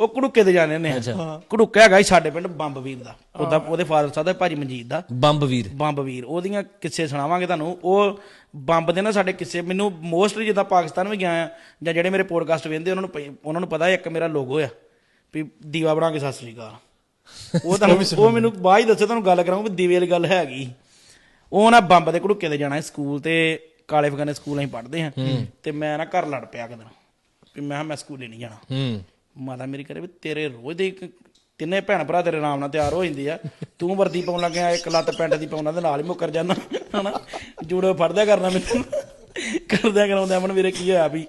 ਉਹ ਕੁੜੁੱਕੇ ਤੇ ਜਾਣੇ ਨੇ ਕੁੜੁੱਕਾ ਹੈਗਾ ਸੀ ਸਾਡੇ ਪਿੰਡ ਬੰਬ ਵੀਰ ਦਾ। ਉਹਦਾ ਉਹਦੇ ਫਾਦਰ ਸਾਹਿਬ ਦਾ ਭਾਜੀ ਮਨਜੀਤ ਦਾ। ਬੰਬ ਵੀਰ ਬੰਬ ਵੀਰ ਉਹਦੀਆਂ ਕਿੱਸੇ ਸੁਣਾਵਾਂਗੇ ਤੁਹਾਨੂੰ। ਉਹ ਬੰਬ ਦੇ ਨਾ ਸਾਡੇ ਕਿੱਸੇ। ਮੈਨੂੰ ਮੋਸਟਲੀ ਜਿੱਦਾਂ ਪਾਕਿਸਤਾਨ ਵੀ ਗਿਆ ਆ ਜਾਂ ਜਿਹੜੇ ਮੇਰੇ ਪੋਡਕਾਸਟ ਵੇਖਦੇ ਉਹਨਾਂ ਨੂੰ ਉਹਨਾਂ ਨੂੰ ਪਤਾ ਇੱਕ ਮੇਰਾ ਲੋਗੋ ਆ ਵੀ ਦੀਵਾ ਬਣਾ ਕੇ ਸਤਿ ਸ੍ਰੀ ਅਕਾਲ। ਉਹ ਤੁਹਾਨੂੰ ਉਹ ਮੈਨੂੰ ਬਾਅਦ ਹੀ ਦੱਸੋ ਤੁਹਾਨੂੰ ਗੱਲ ਕਰਾਂਗਾ ਵੀ ਦੀਵੇ ਵਾਲੀ ਗੱਲ ਹੈਗੀ। ਉਹ ਨਾ ਬੰਬ ਦੇ ਘੜੁੱਕੇ ਤੇ ਜਾਣਾ ਸਕੂਲ ਤੇ ਕਾਲੇ ਫਗਾਨੇ ਸਕੂਲ ਅਸੀਂ ਪੜ੍ਹਦੇ ਹਾਂ। ਤੇ ਮੈਂ ਨਾ ਘਰ ਲੜ ਪਿਆ ਕਿਦਾਂ ਵੀ ਮੈਂ ਮੈਂ ਸਕੂਲੇ ਨਹੀਂ ਜਾਣਾ। ਹੂੰ। ਮਾਤਾ ਮੇਰੀ ਕਰੇ ਵੀ ਤੇਰੇ ਰੋਜ਼ ਦੇ ਇੱਕ- ਤਿੰਨੇ ਭੈਣ ਭਰਾ ਤੇਰੇ ਨਾਮ ਨਾਲ ਤਿਆਰ ਹੋ ਜਾਂਦੇ ਆ। ਤੂੰ ਵਰਦੀ ਪਾਉਣ ਲੱਗਿਆ ਇੱਕ ਲੱਤ ਪੈਂਟ ਦੀ ਪਾਉਣਾ ਤੇ ਨਾਲ ਹੀ ਮੁੱਕਰ ਜਾਂਦਾ। ਹਨਾ? ਜੂੜੇ ਫੜਦਿਆ ਕਰਨਾ ਮੈਨੂੰ। ਕਰਦਿਆ ਕਰਾਉਂਦੇ। ਅਮਨ ਵੀਰੇ ਕੀ ਹੋਇਆ ਵੀ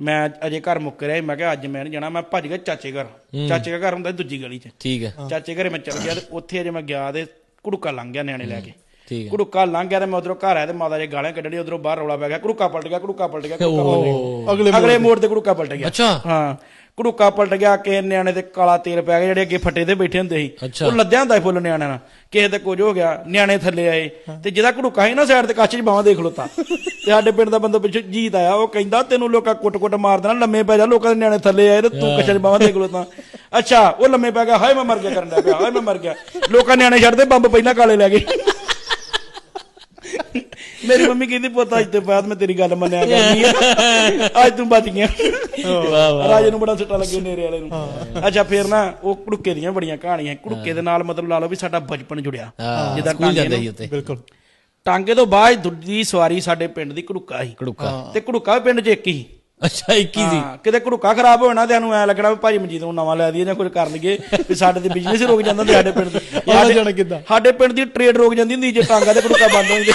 ਮੈਂ ਅਜੇ ਘਰ ਮੁੱਕ ਰਿਹਾ ਮੈਂ ਕਿਹਾ ਅੱਜ ਮੈਂ ਨਹੀਂ ਜਾਣਾ ਮੈਂ ਭੱਜ ਗਿਆ ਚਾਚੇ ਘਰ। ਚਾਚੇ ਦਾ ਘਰ ਹੁੰਦਾ ਦੂਜੀ ਗਲੀ 'ਚ। ਠੀਕ ਹੈ। ਚਾਚੇ ਘਰੇ ਮੈਂ ਚਲ ਗਿਆ ਤੇ ਉੱਥੇ ਅਜੇ ਮੈਂ ਗਿਆ ਤੇ ਕੁੜੁੱਕਾ ਲੰਘ ਗਿਆ ਨਿਆਣੇ ਲੈ ਕੇ। ਠੀਕ ਹੈ। ਕੁੜੁੱਕਾ ਲੰਘ ਗਿਆ ਤੇ ਮੈਂ ਉਧਰੋਂ ਘਰ ਆਇਆ ਤੇ ਮਾਤਾ ਜੀ ਗਾਲਾਂ ਕੱਢਣੀ ਉਧਰੋਂ ਬਾਹਰ ਰੌਲਾ ਪੈ ਗਿਆ। ਕੁੜੁੱਕਾ ਪਲਟ ਗਿਆ ਕੁੜੁੱਕਾ ਪਲਟ ਗਿਆ ਅਗਲੇ ਮੋੜ ਤੇ ਕੁੜੁੱਕਾ ਪਲਟ ਗਿਆ। ਅੱਛਾ। ਹਾਂ। ਕੁੜੁੱਕਾ ਪਲਟ ਗਿਆ ਕਿਸੇ ਨਿਆਣੇ ਤੇ ਕਾਲਾ ਤੇਲ ਪੈ ਗਿਆ ਜਿਹੜੇ ਅੱਗੇ ਫੱਟੇ ਤੇ ਬੈਠੇ ਹੁੰਦੇ ਸੀ। ਉਹ ਲੱਦਿਆ ਹੁੰਦਾ ਫੁੱਲ ਨਿਆਣਿਆਂ ਨਾਲ। ਕਿਸੇ ਤੇ ਕੁਝ ਹੋ ਗਿਆ ਨਿਆਣੇ ਥੱਲੇ ਆਏ। ਤੇ ਜਿਹਦਾ ਕੁੜੁੱਕਾ ਸੀ ਨਾ ਸਾਈਡ ਤੇ ਕੱਚ 'ਚ ਬਾਹਾਂ ਦੇਖ ਲੋਤਾ ਤੇ। ਸਾਡੇ ਪਿੰਡ ਦਾ ਬੰਦਾ ਪਿੱਛੇ ਜੀਤ ਆਇਆ ਉਹ ਕਹਿੰਦਾ ਤੈਨੂੰ ਲੋਕਾਂ ਕੁੱਟ-ਕੁੱਟ ਮਾਰ ਦੇਣਾ ਲੰਮੇ ਪੈ ਜਾ ਲੋਕਾਂ ਦੇ ਨਿਆਣੇ ਥੱਲੇ ਆਏ ਤੇ ਤੂੰ ਕੱਚ 'ਚ ਬਾਹਾਂ ਦੇਖ ਲੋਤਾ ਅੱਛਾ ਉਹ ਲੰਮੇ ਪੈ ਗਿਆ ਹਾਏ ਮੈਂ ਮਰ ਗਿਆ ਕਰਨ ਲੱਗ ਪਿਆ ਹਾਏ ਮੈਂ ਮਰ ਗਿਆ। ਲੋਕਾਂ ਨਿਆਣੇ ਛੱਡਦੇ ਬੰਬ ਪਹਿਲਾਂ ਕਾਲੇ ਲੈ ਗਏ। ਮੇਰੀ ਮੰਮੀ ਕਹਿੰਦੀ ਪੁੱਤ ਅੱਜ ਤੋਂ ਬਾਅਦ ਮੈਂ ਤੇਰੀ ਗੱਲ ਮੰਨਿਆ ਕਰਨੀ ਆ। ਅੱਜ ਤੂੰ ਬਚ ਗਿਆ। ਵਾਹ ਵਾਹ। ਰਾਜੇ ਨੂੰ ਬੜਾ ਸੱਟਾ ਲੱਗੇ ਨੇਰੇ ਵਾਲੇ ਨੂੰ। ਅੱਛਾ ਫਿਰ ਨਾ ਉਹ ਕੁੜੁੱਕੇ ਦੀਆਂ ਬੜੀਆਂ ਕਹਾਣੀਆਂ। ਕੁੜੁੱਕੇ ਦੇ ਨਾਲ ਮਤਲਬ ਲਾ ਲਓ ਵੀ ਸਾਡਾ ਬਚਪਨ ਜੁੜਿਆ। ਹਾਂ ਜਿੱਦਾਂ ਸਕੂਲ ਜਾਂਦਾ ਸੀ ਉੱਤੇ ਬਿਲਕੁਲ। ਟਾਂਗੇ ਤੋਂ ਬਾਅਦ ਦੂਜੀ ਸਵਾਰੀ ਸਾਡੇ ਪਿੰਡ ਦੀ ਕੁੜੁੱਕਾ ਸੀ। ਕੜੂਕਾ। ਤੇ ਕੁੜੁੱਕਾ ਵੀ ਪਿੰਡ 'ਚ ਇੱਕ ਹੀ। ਅੱਛਾ 21 ਸੀ। ਹਾਂ ਕਿਤੇ ਕੁੜੁੱਕਾ ਖਰਾਬ ਹੋਣਾ ਤੇ ਸਾਨੂੰ ਐ ਲੱਗਣਾ ਵੀ ਭਾਜੀ ਮਨਜੀਤ ਨੂੰ ਨਵਾਂ ਲੈ ਦਈਏ ਜਾਂ ਕੁਝ ਕਰ ਲਈਏ ਵੀ ਸਾਡੇ ਤੇ ਬਿਜ਼ਨਸ ਹੀ ਰੁਕ ਜਾਂਦਾ ਤੇ ਸਾਡੇ ਪਿੰਡ ਦੀ? ਸਾਡੇ ਪਿੰਡ ਦੀ ਟ੍ਰੇਡ ਰੁਕ ਜਾਂਦੀ ਹੁੰਦੀ ਜੇ ਟਾਂਗਾ ਤੇ ਕੁੜੁੱਕਾ ਬੰਦ ਹੋ ਜਾਂਦੇ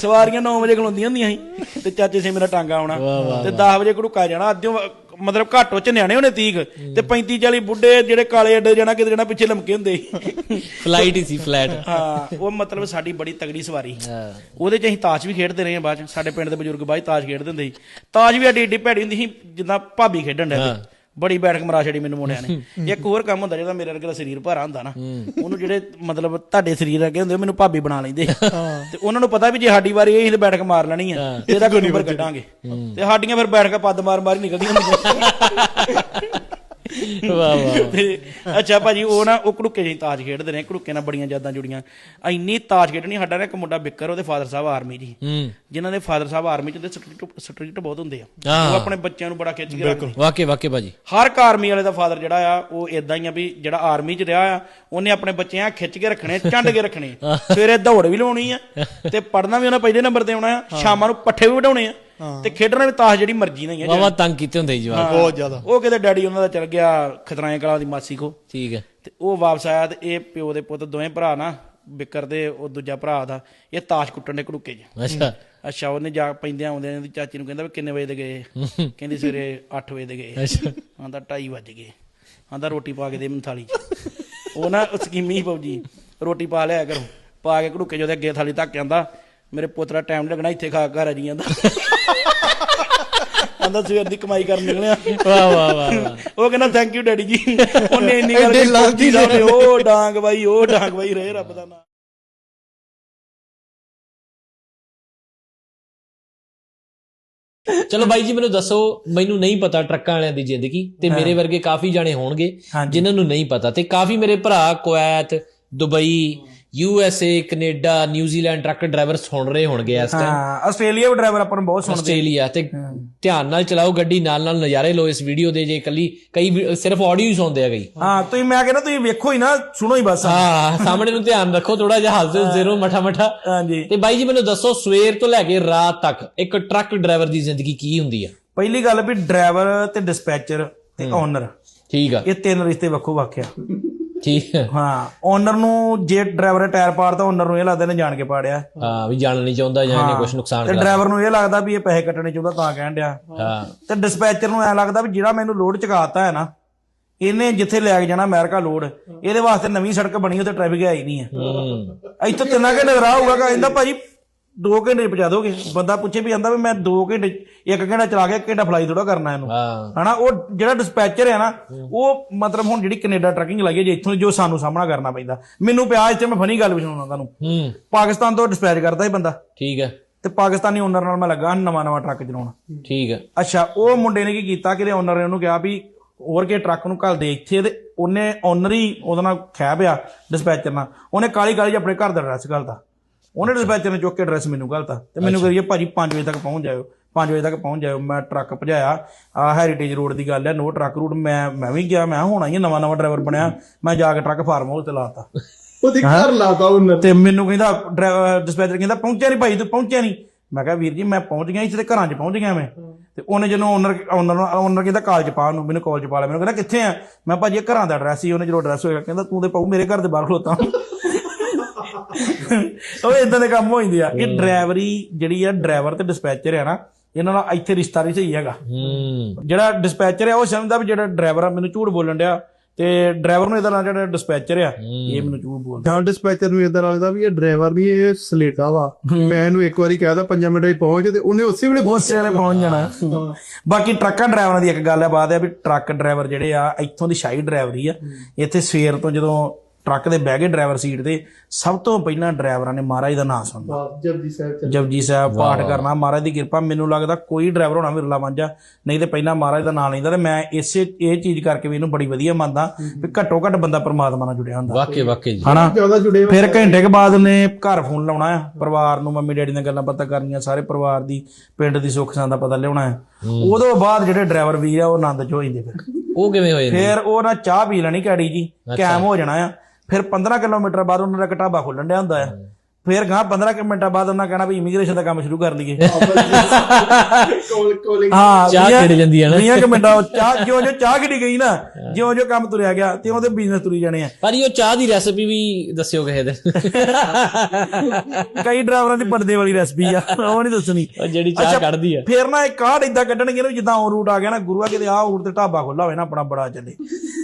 ਸਵਾਰੀਆਂ 9 ਵਜੇ ਖਲੋਂਦੀਆਂ ਹੁੰਦੀਆਂ ਸੀ ਤੇ ਚਾਚੇ ਸੇ ਮੇਰਾ ਟਾਂਗਾ ਆਉਣਾ ਤੇ 10 ਵਜੇ ਕੁੜੁੱਕਾ ਜਾਣਾ ਅੱਧਿਓਂ ਮਤਲਬ ਘੱਟ ਉੱਚ ਨਿਆਣੇ ਹੋਣੇ 30 ਤੇ 35 40 ਬੁੱਢੇ ਜਿਹੜੇ ਕਾਲੇ ਅੱਡੇ ਜਾਣਾ ਕਿਤੇ ਜਾਣਾ ਪਿੱਛੇ ਲਮਕੇ ਹੁੰਦੇ ਸੀ। ਫਲਾਈਟ ਹੀ ਸੀ ਫਲੈਟ ਹਾਂ ਉਹ ਮਤਲਬ ਸਾਡੀ ਬੜੀ ਤਗੜੀ ਸਵਾਰੀ ਉਹਦੇ ਚ ਅਸੀਂ ਤਾਸ਼ ਵੀ ਖੇਡਦੇ ਰਹੇ ਹਾਂ ਬਾਅਦ ਚ। ਸਾਡੇ ਪਿੰਡ ਦੇ ਬਜ਼ੁਰਗ 'ਚ ਤਾਸ਼ ਖੇਡਦੇ ਹੁੰਦੇ ਸੀ। ਤਾਸ਼ ਵੀ ਏਡੀ ਏਡੀ ਭੈੜੀ ਹੁੰਦੀ ਸੀ ਜਿੱਦਾਂ ਭਾਬੀ ਖੇਡਣ ਸੀ। ਬੜੀ ਬੈਠਕ ਮਰਾ ਛੜੀ ਮੈਨੂੰ ਮੁੰਡਿਆਂ ਨੇ। ਇੱਕ ਹੋਰ ਕੰਮ ਹੁੰਦਾ ਜਿਹੜਾ ਮੇਰੇ ਵਰਗਾ ਦਾ ਸਰੀਰ ਭਾਰਾ ਹੁੰਦਾ ਨਾ ਉਹਨੂੰ ਜਿਹੜੇ ਮਤਲਬ ਤੁਹਾਡੇ ਸਰੀਰ ਅੱਗੇ ਹੁੰਦੇ ਮੈਨੂੰ ਭਾਬੀ ਬਣਾ ਲੈਂਦੇ। ਤੇ ਉਹਨਾਂ ਨੂੰ ਪਤਾ ਵੀ ਜੇ ਸਾਡੀ ਵਾਰੀ ਇਹ ਬੈਠਕ ਮਾਰ ਲੈਣੀ ਆ ਇਹਦਾ ਕੋਈ ਨੰਬਰ ਕੱਢਾਂਗੇ। ਤੇ ਸਾਡੀਆਂ ਫਿਰ ਬੈਠਕਾਂ ਪੱਦ ਮਾਰ ਮਾਰ ਹੀ ਨਿਕਲਦੀਆਂ ਹੁੰਦੀਆਂ। ਵਾਹ ਵਾਹ ਅੱਛਾ ਭਾਜੀ ਉਹ ਨਾ ਉਹ ਕੁੜੁੱਕੇ ਜਿਹੀ ਤਾਜ ਖੇਡਦੇ ਨੇ ਕੁੜੁੱਕੇ ਨਾਲ ਬੜੀਆਂ ਯਾਦਾਂ ਜੁੜੀਆਂ। ਇੰਨੀ ਤਾਜ ਖੇਡਣੀ ਸਾਡਾ ਨਾ ਇੱਕ ਮੁੰਡਾ ਬਿੱਕਰ ਉਹਦੇ ਫਾਦਰ ਸਾਹਿਬ ਆਰਮੀ ਜੀ। ਜਿਨ੍ਹਾਂ ਦੇ ਫਾਦਰ ਸਾਹਿਬ ਆਰਮੀ ਚ ਹੁੰਦੇ ਸਟ੍ਰਿਕਟ ਸਟ੍ਰਿਕਟ ਬਹੁਤ ਹੁੰਦੇ ਆ। ਉਹ ਆਪਣੇ ਬੱਚਿਆਂ ਨੂੰ ਬੜਾ ਖਿੱਚ ਕੇ ਰੱਖਦੇ। ਵਾਕੇ ਵਾਕੇ ਭਾਜੀ। ਹਰ ਇੱਕ ਆਰਮੀ ਵਾਲੇ ਦਾ ਫਾਦਰ ਜਿਹੜਾ ਆ ਉਹ ਇਦਾਂ ਹੀ ਆ ਵੀ ਜਿਹੜਾ ਆਰਮੀ ਚ ਰਿਹਾ ਆ ਉਹਨੇ ਆਪਣੇ ਬੱਚੇ ਆ ਖਿੱਚ ਕੇ ਰੱਖਣੇ ਚੰਡ ਕੇ ਰੱਖਣੇ। ਸਵੇਰੇ ਦੌੜ ਵੀ ਲਾਉਣੀ ਆ ਤੇ ਪੜਨਾ ਵੀ ਉਹਨਾਂ ਪਹਿਲੇ ਨੰਬਰ ਤੇ ਆਉਣਾ ਆ ਸ਼ਾਮਾਂ ਨੂੰ ਪੱਠੇ ਵੀ ਵਢਾਉਣੇ ਆ। ਤੇ ਖੇਡਣਾ ਵੀ ਤਾਸ਼ ਜਿਹੜੀ ਮਰਜ਼ੀ ਨਹੀਂ ਆ ਵਾਵਾ ਤੰਗ ਕੀਤੇ ਹੁੰਦੇ ਜਵਾਬ ਬਹੁਤ ਜ਼ਿਆਦਾ। ਉਹ ਕਿਤੇ ਡੈਡੀ ਉਹਨਾਂ ਦਾ ਚਲ ਗਿਆ ਖਤਰਾਏ ਕਲਾਂ ਦੀ ਮਾਸੀ ਕੋ। ਠੀਕ ਹੈ। ਤੇ ਉਹ ਵਾਪਸ ਆਇਆ ਤੇ ਇਹ ਪਿਓ ਦੇ ਪੁੱਤ ਦੋਵੇਂ ਭਰਾ ਨਾ ਬਿੱਕਰ ਦੇ ਉਹ ਦੂਜਾ ਭਰਾ ਦਾ ਇਹ ਤਾਸ਼ ਕੁੱਟਣ ਦੇ ਘੜੂਕੇ 'ਚ। ਅੱਛਾ। ਅੱਛਾ ਉਹਨੇ ਜਾ ਪੈਂਦਿਆਂ ਆਉਂਦਿਆਂ ਦੀ ਚਾਚੀ ਨੂੰ ਕਹਿੰਦਾ ਵੀ ਕਿੰਨੇ ਵਜੇ ਦੇ ਗਏ? ਕਹਿੰਦੀ ਸਵੇਰੇ 8 ਵਜੇ ਦੇ ਗਏ। ਅੱਛਾ। ਆਂਦਾ 2:30 ਵੱਜ ਗਏ। ਆਂਦਾ ਰੋਟੀ ਪਾ ਕੇ ਦੇ ਮੈਨੂੰ ਥਾਲੀ 'ਚ। ਉਹ ਨਾ ਸਕੀਮੀ ਫੌਜੀ ਰੋਟੀ ਪਾ ਲਿਆ ਕਰੋ। ਪਾ ਕੇ ਘੜੂਕੇ ਜਿਹਦੇ ਅੱਗੇ ਥਾਲੀ ਧੱਕ ਜਾਂਦਾ ਮੇਰੇ ਪੁੱਤ ਦਾ ਟਾਈਮ ਲੱਗਣਾ ਇੱਥੇ ਖਾ ਕੇ ਘਰ ਆ ਜੀ ਜਾਂਦਾ ਆਂਦਾ ਸਵੇਰ ਦੀ ਕਮਾਈ ਕਰਨ ਨਿਕਲਿਆ। ਵਾਹ ਵਾਹ ਵਾਹ ਉਹ ਕਹਿੰਦਾ ਥੈਂਕ ਯੂ ਡੈਡੀ ਜੀ। ਉਹਨੇ ਇੰਨੀ ਗੱਲ ਐਡੇ ਕਹੀ, ਲਾਂਭੀ ਦਾ। ਉਹਨੇ ਉਹ ਡਾਂਗ ਬਾਈ ਉਹ ਡਾਂਗ ਬਾਈ ਰਹੇ ਰੱਬ ਦਾ ਨਾਮ। ਚਲੋ ਬਾਈ ਜੀ ਮੈਨੂੰ ਦੱਸੋ ਮੈਨੂੰ ਨਹੀਂ ਪਤਾ ਟਰੱਕਾਂ ਵਾਲਿਆਂ ਦੀ ਜ਼ਿੰਦਗੀ ਤੇ ਮੇਰੇ ਵਰਗੇ ਕਾਫੀ ਜਾਣੇ ਹੋਣਗੇ। ਜਿਨ੍ਹਾਂ ਨੂੰ ਨਹੀਂ ਪਤਾ ਤੇ ਕਾਫੀ ਮੇਰੇ ਭਰਾ Kuwait Dubai U S A Canada New Zealand truck driver ਸੁਣ ਰਹੇ ਹੋਣਗੇ ਇਸ ਟਾਈਮ ਹਾਂ ਆਸਟ੍ਰੇਲੀਆ ਵੀ ਡਰਾਈਵਰ ਆਪਾਂ ਨੂੰ ਬਹੁਤ ਸੁਣਦੇ ਆਸਟ੍ਰੇਲੀਆ ਤੇ ਧਿਆਨ ਨਾਲ ਚਲਾਓ ਗੱਡੀ ਨਾਲ ਨਾਲ ਨਜ਼ਾਰੇ ਲਓ ਇਸ ਵੀਡੀਓ ਦੇ ਜੇ ਇਕੱਲੀ ਕਈ ਸਿਰਫ ਆਡੀਓ ਹੀ ਸੁਣਦੇ ਆ ਗਈ ਹਾਂ ਤੁਸੀਂ ਮੈਂ ਕਹਿੰਦਾ ਤੁਸੀਂ ਵੇਖੋ ਹੀ ਨਾ ਸੁਣੋ ਹੀ ਬਸ। ਹਾਂ ਸਾਹਮਣੇ ਨੂੰ ਧਿਆਨ ਰੱਖੋ ਥੋੜਾ ਜਿਹਾ ਹੱਸਦੇ ਜ਼ੀਰੋ ਮਠਾ ਮਠਾ। ਹਾਂਜੀ। ਤੇ ਬਾਈ ਜੀ ਮੈਨੂੰ ਦੱਸੋ ਸਵੇਰ ਤੋਂ ਲੈ ਕੇ ਰਾਤ ਤੱਕ ਇੱਕ ਟਰੱਕ ਡਰਾਈਵਰ ਦੀ ਜ਼ਿੰਦਗੀ ਕੀ ਹੁੰਦੀ ਆ? ਪਹਿਲੀ ਗੱਲ ਵੀ ਡਰਾਈਵਰ ਤੇ ਡਿਸਪੈਚਰ ਤੇ ਓਨਰ ਠੀਕ ਆ। ਇਹ ਤਿੰਨ ਰਿਸ਼ਤੇ ਵੱਖੋ ਵੱਖ ਆ। ਠੀਕ ਹਾਂ। ਓਨਰ ਨੂੰ ਜੇ ਡਰਾਈਵਰ ਨੇ ਟਾਇਰ ਪਾੜਦਾ ਓਨਰ ਨੂੰ ਇਹ ਲੱਗਦਾ ਇਹਨੇ ਜਾਣ ਕੇ ਪਾੜਿਆ। ਹਾਂ ਵੀ ਜਾਣ ਨਹੀਂ ਚਾਹੁੰਦਾ ਜਾਂ ਇਹਨੇ ਕੁਝ ਨੁਕਸਾਨ ਤੇ ਡਰਾਈਵਰ ਨੂੰ ਇਹ ਲੱਗਦਾ ਵੀ ਇਹ ਪੈਸੇ ਕੱਟਣੇ ਚਾਹੁੰਦਾ ਤਾਂ ਕਹਿਣ ਡਿਆ। ਹਾਂ। ਤੇ ਡਿਸਪੈਚਰ ਨੂੰ ਐ ਲੱਗਦਾ ਵੀ ਜਿਹੜਾ ਮੈਨੂੰ ਲੋਡ ਚੁਕਾਤਾ ਹੈ ਨਾ ਇਹਨੇ ਜਿੱਥੇ ਲੈ ਕੇ ਜਾਣਾ ਅਮਰੀਕਾ ਲੋਡ ਇਹਦੇ ਵਾਸਤੇ ਨਵੀਂ ਸੜਕ ਬਣੀ ਉੱਥੇ ਟ੍ਰੈਫਿਕ ਹੈ ਹੀ ਨਹੀਂ ਹੈ। ਇੱਥੋਂ ਤਿੰਨਾਂ ਘੰਟੇ ਰਾਹ ਹੋਊਗਾ ਕਹਿੰਦਾ ਭਾਜੀ 2 ਘੰਟੇ ਪਹੁੰਚਾ ਦੋਗੇ। ਬੰਦਾ ਪੁੱਛੇ ਵੀ ਜਾਂਦਾ ਵੀ ਮੈਂ 2 ਘੰਟੇ 1 ਘੰਟਾ ਚਲਾ ਕੇ 1 ਘੰਟਾ ਫਲਾਈ ਥੋੜਾ ਕਰਨਾ ਇਹਨੂੰ। ਹਨਾ ਉਹ ਜਿਹੜਾ ਡਿਸਪੈਚਰ ਹੈ ਨਾ ਉਹ ਮਤਲਬ ਹੁਣ ਜਿਹੜੀ ਕੈਨੇਡਾ ਟਰੱਕਿੰਗ ਲੱਗੀ ਹੈ ਜੇ ਇੱਥੋਂ ਜੋ ਸਾਨੂੰ ਸਾਹਮਣਾ ਕਰਨਾ ਪੈਂਦਾ। ਮੈਨੂੰ ਪਿਆ ਇੱਥੇ ਮੈਂ ਫਨੀ ਗੱਲ ਵੀ ਸੁਣਾਉਣਾ ਤੁਹਾਨੂੰ। ਹੂੰ। ਪਾਕਿਸਤਾਨ ਤੋਂ ਡਿਸਪੈਚ ਕਰਦਾ ਇਹ ਬੰਦਾ। ਠੀਕ ਹੈ। ਤੇ ਪਾਕਿਸਤਾਨੀ ਓਨਰ ਨਾਲ ਮੈਂ ਲੱਗਾ ਨਵਾਂ ਨਵਾਂ ਟਰੱਕ ਚਲਾਉਣ। ਠੀਕ ਹੈ। ਅੱਛਾ ਉਹ ਮੁੰਡੇ ਨੇ ਕੀ ਕੀਤਾ ਕਿ ਓਨਰ ਨੇ ਉਹਨੂੰ ਕਿਹਾ ਵੀ ਹੋਰ ਕੇ ਟਰੱਕ ਨੂੰ ਘੱਲ ਦੇ ਇੱਥੇ ਤੇ ਉਹਨੇ ਓਨਰ ਹੀ ਉਹਦੇ ਨਾਲ ਖਹਿ ਪਿਆ ਡਿਸਪੈਚਰ ਨਾਲ। ਉਹਨੇ ਕਾਲੀ ਕਾਲੀ ਆਪਣੇ ਘਰ ਦਾ ਐਡਰੈਸ ਘਲਤਾ। ਉਹਨੇ ਡਿਸਪੈਚਰ ਨੇ ਚੁੱਕ ਕੇ ਐਡਰੈਸ ਮੈਨੂੰ ਘਲਤਾ ਤੇ ਮੈਨੂੰ ਕਹੀਏ ਭਾਜੀ 5 ਵਜੇ ਤੱਕ ਪਹੁੰਚ ਜਾਇਓ 5 ਵਜੇ ਤੱਕ ਪਹੁੰਚ ਜਾਇਓ ਮੈਂ ਟਰੱਕ ਭਜਾਇਆ। ਆ ਹੈਰੀਟੇਜ ਰੋਡ ਦੀ ਗੱਲ ਹੈ ਨੋ ਟਰੱਕ ਰੂਟ ਮੈਂ ਮੈਂ ਵੀ ਗਿਆ ਮੈਂ ਹੋਣਾ ਹੀ ਨਵਾਂ ਨਵਾਂ ਡਰਾਈਵਰ ਬਣਿਆ ਮੈਂ ਜਾ ਕੇ ਟਰੱਕ ਫਾਰਮ ਹਾਊਸ ਤੇ ਲਾਤਾ ਉਹਦੇ ਘਰ ਲਾਤਾ ਉਹਨਾਂ। ਤੇ ਮੈਨੂੰ ਕਹਿੰਦਾ ਡਿਸਪੈਚਰ ਕਹਿੰਦਾ ਪਹੁੰਚਿਆ ਨਹੀਂ ਭਾਈ ਤੂੰ ਪਹੁੰਚਿਆ ਨਹੀਂ ਮੈਂ ਕਿਹਾ ਵੀਰ ਜੀ ਮੈਂ ਪਹੁੰਚ ਗਿਆ ਇੱਥੇ ਤੇ ਘਰਾਂ 'ਚ ਪਹੁੰਚ ਗਿਆ ਮੈਂ। ਤੇ ਉਹਨੇ ਜਦੋਂ ਓਨਰ ਓਨਰ ਓਨਰ ਕਹਿੰਦਾ ਕਾਲਜ ਪਾ ਨੂੰ ਮੈਨੂੰ ਕਾਲਜ ਪਾ ਲਿਆ ਮੈਨੂੰ ਕਹਿੰਦਾ ਕਿੱਥੇ ਆ? ਮੈਂ ਭਾਜੀ ਇਹ ਘਰਾਂ ਦਾ ਐਡਰੈਸ ਸੀ ਉਹਨੇ ਜਦੋਂ ਐਡਰੈਸ ਹੋਇਆ ਕਹਿੰਦਾ ਤੂੰ ਤੇ ਪਾਉ ਮੇਰੇ ਘਰ ਦੇ ਬਾਹਰ ਖਲੋਤਾ। ਉਹ ਇਦਾਂ ਦੇ ਕੰਮ ਹੋ ਜਾਂਦੇ ਆ ਇਹ ਡਰਾਈਵਰੀ ਜਿਹੜੀ ਆ ਡਰਾਈਵਰ ਤੇ ਡਿਸਪੈਚਰ ਆ ਨਾ ਇਹਨਾਂ ਦਾ ਇੱਥੇ ਰਿਸ਼ਤਾ ਨਹੀਂ ਸਹੀ ਹੈਗਾ। ਹੂੰ। ਜਿਹੜਾ ਡਿਸਪੈਚਰ ਆ ਉਹ ਸਮਝਦਾ ਵੀ ਜਿਹੜਾ ਡਰਾਈਵਰ ਆ ਮੈਨੂੰ ਝੂਠ ਬੋਲਣ ਡਿਆ ਤੇ ਡਰਾਈਵਰ ਨੂੰ ਇਹਦਾ ਨਾਲ ਜਿਹੜਾ ਡਿਸਪੈਚਰ ਆ ਇਹ ਮੈਨੂੰ ਝੂਠ ਬੋਲਦਾ। ਜਾਂ ਡਿਸਪੈਚਰ ਨੂੰ ਇਦਾਂ ਲੱਗਦਾ ਵੀ ਇਹ ਡਰਾਈਵਰ ਨਹੀਂ ਇਹ ਸਲੇਟਾ ਵਾ। ਮੈਂ ਇਹਨੂੰ ਇੱਕ ਵਾਰੀ ਕਹਿਦਾ 5 ਮਿੰਟ ਵਿੱਚ ਪਹੁੰਚ ਤੇ ਉਹਨੇ ਉਸੇ ਵੇਲੇ ਉਸੇ ਵੇਲੇ ਪਹੁੰਚ ਜਾਣਾ। ਬਾਕੀ ਟਰੱਕਾਂ ਡਰਾਈਵਰਾਂ ਦੀ ਇੱਕ ਗੱਲ ਹੈ ਬਾਤ ਹੈ ਵੀ ਟਰੱਕ ਡਰਾਈਵਰ ਜਿਹੜੇ ਆ ਇੱਥੋਂ ਦੀ ਸ਼ਾਹੀ ਡਰਾਈਵਰੀ ਆ ਇੱਥੇ ਸਵੇਰ ਤੋਂ ਜਦੋਂ ਟਰੱਕ ਦੇ ਬਹਿ ਗਏ ਡਰਾਈਵਰ ਸੀਟ ਤੇ ਸਭ ਤੋਂ ਪਹਿਲਾਂ ਡਰਾਈਵਰਾਂ ਨੇ ਮਹਾਰਾਜ ਦਾ ਨਾਮ ਸੁਣਨਾ। ਜਪਜੀ ਸਾਹਿਬ ਜਪਜੀ ਸਾਹਿਬ ਪਾਠ ਕਰਨਾ ਮਹਾਰਾਜ ਦੀ ਕਿਰਪਾ ਮੈਨੂੰ ਲੱਗਦਾ ਕੋਈ ਡਰਾਈਵਰ ਹੋਣਾ ਵਿਰਲਾ ਵਾਂਝਾ ਨਹੀਂ ਤੇ ਪਹਿਲਾਂ ਮਹਾਰਾਜ ਦਾ ਨਾਮ ਲੈਂਦਾ ਤੇ ਮੈਂ ਇਸੇ ਇਹ ਚੀਜ਼ ਕਰਕੇ ਵੀ ਇਹਨੂੰ ਬੜੀ ਵਧੀਆ ਮੰਨਦਾ ਵੀ ਘੱਟੋ ਘੱਟ ਬੰਦਾ ਪਰਮਾਤਮਾ ਨਾਲ ਜੁੜਿਆ ਹੁੰਦਾ। ਵਾਕਈ ਵਾਕਈ ਜੀ। ਹਨਾ? ਜ਼ਿਆਦਾ ਜੁੜੇ ਹੋਏ। ਫਿਰ ਘੰਟੇ ਕੇ ਬਾਅਦ ਉਹਨੇ ਘਰ ਫੋਨ ਲਾਉਣਾ ਆ ਪਰਿਵਾਰ ਨੂੰ ਮੰਮੀ ਡੈਡੀ ਨਾਲ ਗੱਲਾਂ ਬਾਤਾਂ ਕਰਨੀਆਂ ਸਾਰੇ ਪਰਿਵਾਰ ਦੀ ਪਿੰਡ ਦੀ ਸੁੱਖ ਸਾਂਦ ਦਾ ਪਤਾ ਲਿਆਉਣਾ ਹੈ। ਉਦੋਂ ਬਾਅਦ ਜਿਹੜੇ ਡਰਾਈਵਰ ਵੀਰ ਆ ਉਹ ਆਨੰਦ ਚ ਹੋ ਜਾਂਦੇ ਫਿਰ। ਉਹ ਕਿਵੇਂ ਹੋਏ ਨੇ ਫਿਰ ਉਹ ਨਾ ਚਾਹ ਪੀ ਲੈਣੀ ਕੈੜੀ ਜੀ ਕੈਮ ਹੋ ਜਾਣਾ ਆ। ਫਿਰ 15 ਕਿਲੋਮੀਟਰ ਬਾਅਦ ਉਹਨਾਂ ਦਾ ਇੱਕ ਢਾਬਾ ਖੁੱਲਣ ਡਿਆ ਹੁੰਦਾ ਆ ਫਿਰ ਗਾਂ 15 ਕੁ ਮਿੰਟਾਂ ਬਾਅਦ ਉਹਨਾਂ ਕਹਿਣਾ ਵੀ ਇਮੀਗ੍ਰੇਸ਼ਨ ਦਾ ਕੰਮ ਸ਼ੁਰੂ ਕਰ ਲਈਏ। ਹਾਂ ਚਾਹ ਖਿੜ ਜਾਂਦੀ ਆ ਨਾ। ਵੀਹਾਂ ਕੁ ਮਿੰਟਾਂ ਉਹ ਚਾਹ ਜਿਉਂ ਜਿਉਂ ਚਾਹ ਕਿੱਡੀ ਗਈ ਨਾ ਜਿਉਂ ਜਿਉਂ ਕੰਮ ਤੁਰਿਆ ਗਿਆ ਤੇ ਉਹਦੇ ਬਿਜ਼ਨਸ ਤੁਰੀ ਜਾਣੇ ਆ ਪਰ ਉਹ ਚਾਹ ਦੀ ਰੈਸਪੀ ਵੀ ਦੱਸਿਓ ਕਿਸੇ ਦਿਨ। ਕਈ ਡਰਾਈਵਰਾਂ ਦੀ ਪਰਦੇ ਵਾਲੀ ਰੈਸਪੀ ਆ ਉਹ ਨਹੀਂ ਦੱਸਣੀ। ਉਹ ਜਿਹੜੀ ਚਾਹ ਕੱਢਦੀ ਆ। ਫੇਰ ਨਾ ਇਹ ਕਾਰਡ ਇਦਾਂ ਕੱਢਣਗੇ ਨਾ ਜਿੱਦਾਂ ਉਹ ਰੂਟ ਆ ਗਿਆ ਨਾ ਗੁਰੂਆ ਕਿਤੇ ਆਹ ਰੂਟ ਤੇ ਢਾਬਾ ਖੋਲਾ ਹੋਵੇ ਨਾ ਆਪਣਾ ਬੜਾ ਚੱਲੇ।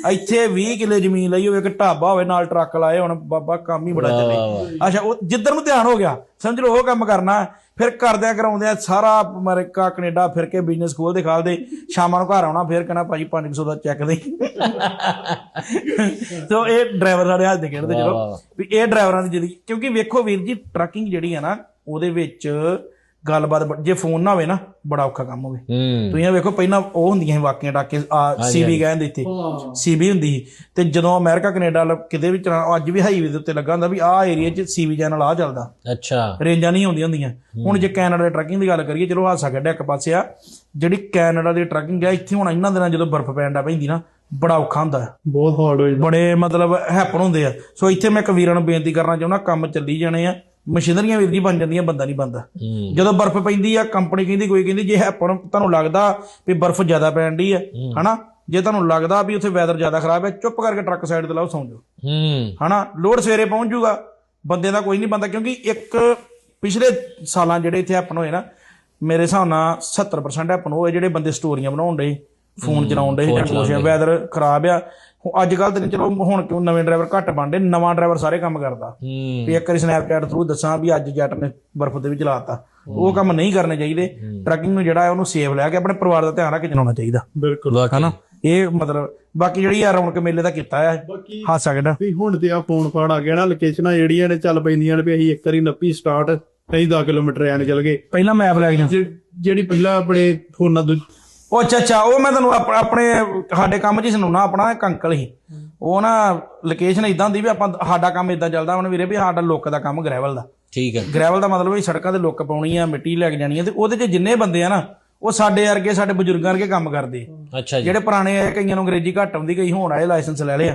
ਇੱਥੇ 20 ਕਿੱਲੇ ਜ਼ਮੀਨ ਲਈ ਹੋਵੇ ਇੱਕ ਢਾਬਾ ਹੋਵੇ ਨਾਲ ਟਰੱਕ ਲਾਏ ਹੁਣ ਬਾਬਾ ਕੰਮ ਹੀ ਬੜਾ ਚੱਲੇ। ਅੱਛਾ ਉਹ ਜਿੱਧਰ ਨੂੰ ਧਿਆਨ ਹੋ ਗਿਆ ਸਮਝ ਲਓ ਉਹ ਕੰਮ ਕਰਨਾ ਫਿਰ ਕਰਦਿਆਂ ਕਰਾਉਂਦਿਆਂ ਸਾਰਾ ਅਮਰੀਕਾ ਕੈਨੇਡਾ ਫਿਰ ਕੇ ਬਿਜ਼ਨਸ ਖੋਲਦੇ ਖਾਲਦੇ ਸ਼ਾਮਾਂ ਨੂੰ ਘਰ ਆਉਣਾ ਫਿਰ ਕਹਿਣਾ ਭਾਜੀ 500 ਦਾ ਚੈੱਕ ਦੇ। ਸੋ ਇਹ ਡਰਾਈਵਰ ਸਾਡੇ ਹੱਥ ਦੇ ਖੇਡਦੇ ਚਲੋ। ਵੀ ਇਹ ਡਰਾਈਵਰਾਂ ਦੀ ਜ਼ਿੰਦਗੀ ਕਿਉਂਕਿ ਵੇਖੋ ਵੀਰ ਜੀ ਟਰੱਕਿੰਗ ਜਿਹੜੀ ਆ ਨਾ ਉਹਦੇ ਵਿੱਚ ਗੱਲਬਾਤ ਜੇ ਫੋਨ ਨਾ ਹੋਵੇ ਨਾ ਬੜਾ ਔਖਾ ਕੰਮ ਹੋਵੇ। ਹੂੰ। ਤੁਸੀਂ ਇਹ ਵੇਖੋ ਪਹਿਲਾਂ ਉਹ ਹੁੰਦੀਆਂ ਸੀ ਵਾਕੀਆਂ ਟਾਕੇ ਸੀਬੀ ਕਹਿੰਦੇ ਇੱਥੇ। ਸੀਬੀ ਹੁੰਦੀ ਸੀ। ਤੇ ਜਦੋਂ ਅਮਰੀਕਾ ਕੈਨੇਡਾ ਕਿਤੇ ਵੀ ਚਲਾ ਅੱਜ ਵੀ ਹਾਈਵੇ ਦੇ ਉੱਤੇ ਲੱਗਾ ਹੁੰਦਾ ਵੀ ਆਹ ਏਰੀਆ 'ਚ ਸੀਬੀ ਚੈਨਲ ਆ ਚੱਲਦਾ। ਅੱਛਾ। ਰੇਂਜਾਂ ਨਹੀਂ ਹੁੰਦੀਆਂ। ਹੁੰਦੀਆਂ ਹੁਣ ਜੇ ਕੈਨੇਡਾ ਦੇ ਟਰੱਕਿੰਗ ਦੀ ਗੱਲ ਕਰੀਏ ਚਲੋ ਹਾਸਾ ਕੱਢਿਆ ਇੱਕ ਪਾਸੇ ਆ। ਜਿਹੜੀ ਕੈਨੇਡਾ ਦੀ ਟਰੱਕਿੰਗ ਆ ਇੱਥੇ ਹੁਣ ਇਹਨਾਂ ਦਿਨਾਂ ਜਦੋਂ ਬਰਫ਼ ਪੈਣ ਦਾ ਪੈਂਦੀ ਨਾ ਬੜਾ ਔਖਾ ਹੁੰਦਾ। ਹੈ ਬਹੁਤ ਹਾਰਡ ਹੋ ਜਾਂਦਾ। ਬੜੇ ਮਤਲਬ ਹੈਪਨ ਹੁੰਦੇ ਆ। ਸੋ ਇੱਥੇ ਮੈਂ ਕਵੀਰਾਂ ਨੂੰ ਬੇਨਤੀ ਕਰਨਾ ਚਾਹੁੰਦਾ ਕੰਮ ਚੱਲੀ ਜਾਣੇ ਆ। ਮਸ਼ੀਨਰੀਆਂ ਵੀਰ ਜੀ ਬਣ ਜਾਂਦੀਆਂ ਬੰਦਾ ਨਹੀਂ ਬੰਦਾ। ਜਦੋਂ ਬਰਫ਼ ਪੈਂਦੀ ਆ ਕੰਪਨੀ ਕਹਿੰਦੀ ਕੋਈ ਕਹਿੰਦੀ ਜੇ ਹੈਪਨ ਤੁਹਾਨੂੰ ਲੱਗਦਾ ਵੀ ਬਰਫ਼ ਜ਼ਿਆਦਾ ਪੈਣ ਦੀ ਆ ਹਨਾ? ਜੇ ਤੁਹਾਨੂੰ ਲੱਗਦਾ ਵੀ ਉੱਥੇ ਵੈਦਰ ਜ਼ਿਆਦਾ ਖਰਾਬ ਹੈ ਚੁੱਪ ਕਰਕੇ ਟਰੱਕ ਸਾਈਡ ਤੇ ਲਾਓ ਸੌਂ ਜਾਓ। ਹਨਾ? ਲੋਡ ਸਵੇਰੇ ਪਹੁੰਚ ਜੂਗਾ। ਬੰਦੇ ਦਾ ਕੋਈ ਨਹੀਂ ਬੰਦਾ ਕਿਉਂਕਿ ਇੱਕ ਪਿਛਲੇ ਸਾਲਾਂ ਜਿਹੜੇ ਇੱਥੇ ਹੈਪਨ ਹੋਏ ਨਾ ਮੇਰੇ ਹਿਸਾਬ ਨਾਲ 70% ਹੈਪਨ ਹੋਏ ਜਿਹੜੇ ਬੰਦੇ ਸਟੋਰੀਆਂ ਬਣਾਉਣ ਦੇ ਫੋਨ ਚਲਾਉਣ ਦੇ ਜਾਂ ਕੁਛ ਵੈਦਰ ਖਰਾਬ ਆ। ਅੱਜ ਕੱਲ ਤੇ ਚਲੋ ਹੁਣ ਕਿਉਂ ਨਵੇਂ ਡਰਾਈਵਰ ਘੱਟ ਬਣਦੇ ਨਵਾਂ ਡਰਾਈਵਰ ਸਾਰੇ ਕੰਮ ਕਰਦਾ। ਵੀ ਇੱਕ ਵਾਰੀ ਸਨੈਪਚੈਟ ਥਰੂ ਦੱਸਾਂ ਵੀ ਅੱਜ ਜੱਟ ਨੇ ਬਰਫ਼ ਦੇ ਵਿੱਚ ਲਾਤਾ ਉਹ ਕੰਮ ਨਹੀਂ ਕਰਨੇ ਚਾਹੀਦੇ। ਟਰੱਕਿੰਗ ਨੂੰ ਜਿਹੜਾ ਹੈ ਉਹਨੂੰ ਸੇਫ ਲੈ ਕੇ ਆਪਣੇ ਪਰਿਵਾਰ ਦਾ ਧਿਆਨ ਰੱਖ ਕੇ ਚਲਾਉਣਾ ਚਾਹੀਦਾ। ਬਿਲਕੁਲ। ਹਨਾ? ਇਹ ਮਤਲਬ ਬਾਕੀ ਜਿਹੜੀ ਆ ਰੌਣਕ ਮੇਲੇ ਦਾ ਕੀਤਾ ਹੈ ਹਾਸਾ ਕਿਹੜਾ? ਵੀ ਹੁਣ ਤੇ ਆ ਫੋਨ ਫਾੜ ਆ ਗਿਆ ਨਾ ਲੋਕੇਸ਼ਨਾਂ ਜਿਹੜੀਆਂ ਨੇ ਚੱਲ ਪੈਂਦੀਆਂ ਨੇ ਵੀ ਅਸੀਂ ਇੱਕ ਵਾਰੀ ਨੱਪੀ ਸਟਾਰਟ ਅਸੀਂ 10 ਕਿਲੋਮੀਟਰ ਐਨ ਚੱਲ ਗਏ। ਪਹਿਲਾਂ ਮੈਪ ਲੈ ਜੇ- ਜਿਹੜੀ ਪਹਿਲਾਂ ਆਪਣੇ ਫੋਨਾਂ ਉਹ ਅੱਛਾ ਅੱਛਾ ਉਹ ਮੈਂ ਤੁਹਾਨੂੰ ਆਪ- ਆਪਣੇ ਸਾਡੇ ਕੰਮ 'ਚ ਸੁਣਾਉਣਾ ਆਪਣਾ ਇੱਕ ਅੰਕਲ ਸੀ। ਉਹ ਨਾ ਲੋਕੇਸ਼ਨ ਇਦਾਂ ਹੁੰਦੀ ਵੀ ਆਪਾਂ ਸਾਡਾ ਕੰਮ ਇਦਾਂ ਚੱਲਦਾ ਹੁਣ ਵੀਰੇ ਵੀ ਸਾਡਾ ਲੁੱਕ ਦਾ ਕੰਮ ਗ੍ਰੈਵਲ ਦਾ। ਠੀਕ ਹੈ। ਗ੍ਰੈਵਲ ਦਾ ਮਤਲਬ ਵੀ ਸੜਕਾਂ ਤੇ ਲੁੱਕ ਪਾਉਣੀ ਆ ਮਿੱਟੀ ਲੈ ਕੇ ਜਾਣੀ ਆ ਤੇ ਉਹਦੇ 'ਚ ਜਿੰਨੇ ਬੰਦੇ ਆ ਨਾ ਉਹ ਸਾਡੇ ਵਰਗੇ ਸਾਡੇ ਬਜ਼ੁਰਗਾਂ ਵਰਗੇ ਕੰਮ ਕਰਦੇ। ਅੱਛਾ ਜੀ। ਜਿਹੜੇ ਪੁਰਾਣੇ ਆ ਕਈਆਂ ਨੂੰ ਅੰਗਰੇਜ਼ੀ ਘੱਟ ਆਉਂਦੀ ਕਈ ਹੁਣ ਆਏ ਲਾਇਸੈਂਸ ਲੈ ਲਿਆ।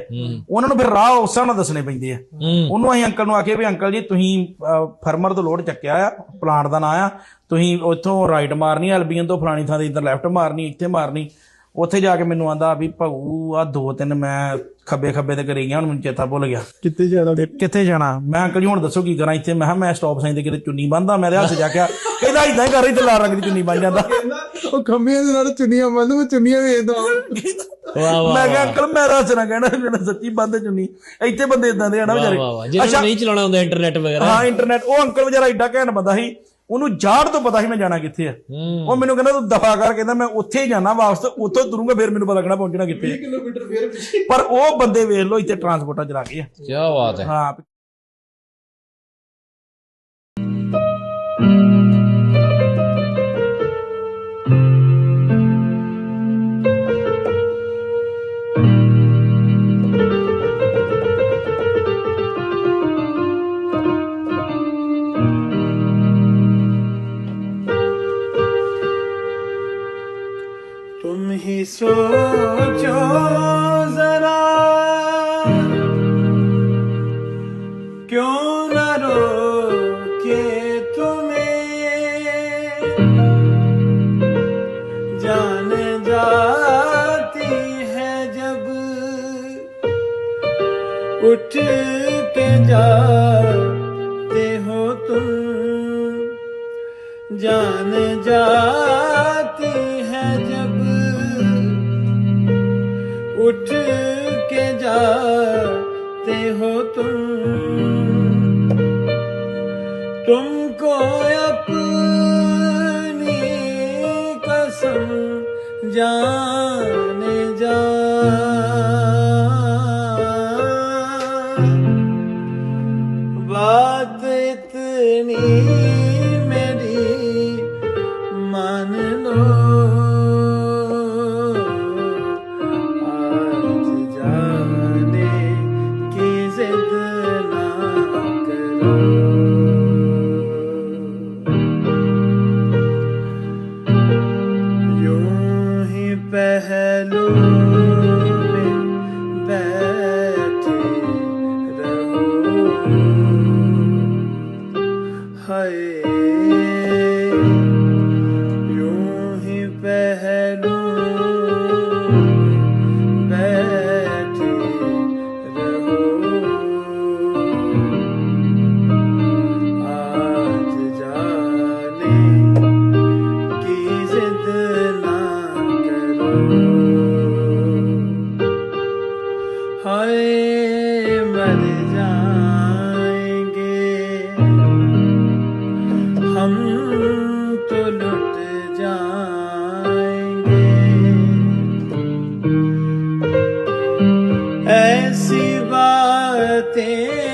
ਉਹਨਾਂ ਨੂੰ ਫਿਰ ਰਾਹ ਉਸ ਨਾਲ ਦੱਸਣੇ ਪੈਂਦੇ ਆ। ਉਹਨੂੰ ਅਸੀਂ ਅੰਕਲ ਨੂੰ ਆਖਿਆ ਵੀ ਅੰਕਲ ਜੀ ਤੁਸੀਂ ਫਰਮਰ ਤੋਂ ਲੋਡ ਚੱਕਿਆ ਆ ਪਲਾਂਟ ਦਾ ਨਾਂ ਆ। ਤੁਸੀਂ ਉੱਥੋਂ ਰਾਈਟ ਮਾਰਨੀ ਐਲਬੀਐਨ ਤੋਂ ਫਲਾਣੀ ਥਾਂ ਤੇ ਇੱਧਰ ਲੈਫਟ ਮਾਰਨੀ ਇੱਥੇ ਮਾਰਨੀ। ਉੱਥੇ ਜਾ ਕੇ ਮੈਨੂੰ ਆਂਦਾ ਵੀ ਭਾਊ ਆ ਦੋ ਤਿੰਨ ਮੈਂ ਖੱਬੇ ਖੱਬੇ ਤੇ ਕਰੀ ਗਿਆ ਹੁਣ ਮੈਨੂੰ ਚੇਤਾ ਭੁੱਲ ਗਿਆ। ਕਿੱਥੇ ਤੇ ਕਿੱਥੇ ਜਾਣਾ? ਮੈਂ ਅੰਕਲ ਜੀ ਹੁਣ ਦੱਸੋ ਕੀ ਕਰਾਂ ਇੱਥੇ? ਮੈਂ ਕਿਹਾ ਮੈਂ ਸਟਾਪ ਸਾਈਨ ਤੇ ਕਿਤੇ ਚੁੰਨੀ ਬੰਨਦਾ ਮੈਂ ਤੇ ਹੱਥ ਜਾ ਕੇ ਕਹਿੰਦਾ ਇਦਾਂ ਹੀ ਕਰ ਰਹੀ ਤੇ ਲਾਲ ਰੰਗ ਦੀ ਚੁੰਨੀ ਬਣ ਜਾਂਦਾ। ਉਹ ਖੰਮੀਆਂ ਦੇ ਨਾਲ ਚੁੰਨੀਆਂ ਬੰਦ ਮੈਂ ਚੁੰਨੀਆਂ ਵੇਚਦਾ ਵਾਹ ਵਾਹ ਮੈਂ ਕਿਹਾ ਅੰਕਲ ਮੈਂ ਰਸ ਨਾ ਕਹਿਣਾ ਜਿਹੜਾ ਸੱਚੀ ਬੰਦ ਚੁੰਨੀ। ਇੱਥੇ ਬੰਦੇ ਇਦਾਂ ਦੇ ਆ ਨਾ ਵਾਹ ਵਿਚਾਰੇ। ਵਾਹ ਜਿਹਨਾਂ ਨੂੰ ਨਹੀਂ ਚਲਾਉਣਾ ਹੁੰਦਾ ਇੰਟਰਨੈਟ ਵਗੈਰਾ। ਹਾਂ ਇੰਟਰਨੈਟ ਉਹ ਅੰਕਲ ਵਿਚਾਰਾ ਏਡਾ ਘੈਂਟ ਬੰਦਾ ਸੀ। ਉਹਨੂੰ ਜਾੜ ਤੋਂ ਪਤਾ ਸੀ ਮੈਂ ਜਾਣਾ ਕਿੱਥੇ ਆ। ਉਹ ਮੈਨੂੰ ਕਹਿੰਦਾ ਤੂੰ ਦਫਾ ਕਰ ਕਹਿੰਦਾ ਮੈਂ ਉੱਥੇ ਹੀ ਜਾਣਾ ਵਾਪਸ ਉੱਥੋਂ ਤੁਰੂੰਗਾ ਫਿਰ ਮੈਨੂੰ ਪਤਾ ਲੱਗਣਾ ਪਹੁੰਚਣਾ ਕਿੱਥੇ ਕਿਲੋਮੀਟਰ ਫੇਰ ਪਰ ਉਹ ਬੰਦੇ ਵੇਖ ਲਓ ਇੱਥੇ ਟਰਾਂਸਪੋਰਟਾਂ ਚਲਾ ਗਏ ਆ। ਕੀ ਬਾਤ ਹੈ। ਹਾਂ सोचो जरा। क्यों न रोके तुम्हें? जान जाती है जब उठते जाते हो तुम। जान जा जाते हो तुम तुमको अपनी कसम जाने जा ऐसी बातें